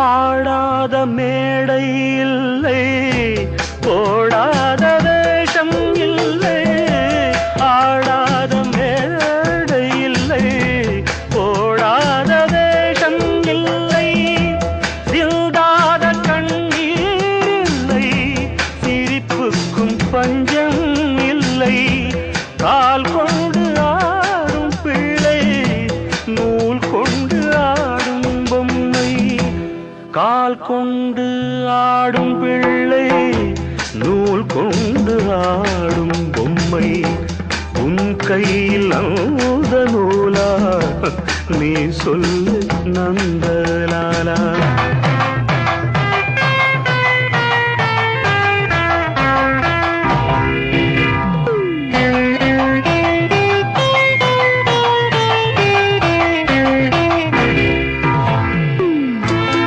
ஆடாத மேடை இல்லை ஓடாத வேஷம் இல்லை ஆடாத மேடை இல்லை ஓடாத வேஷம் இல்லை. சிந்தாத கண்ணீர் இல்லை சிரிப்புக்கும் பஞ்சம் இல்லை. கால் கொண்டு கால் கொண்டு ஆடும் பிள்ளை நூல் கொண்டு ஆடும் பொம்மை. உன் கையில் அந்த நூலா நீ சொல்லு நன்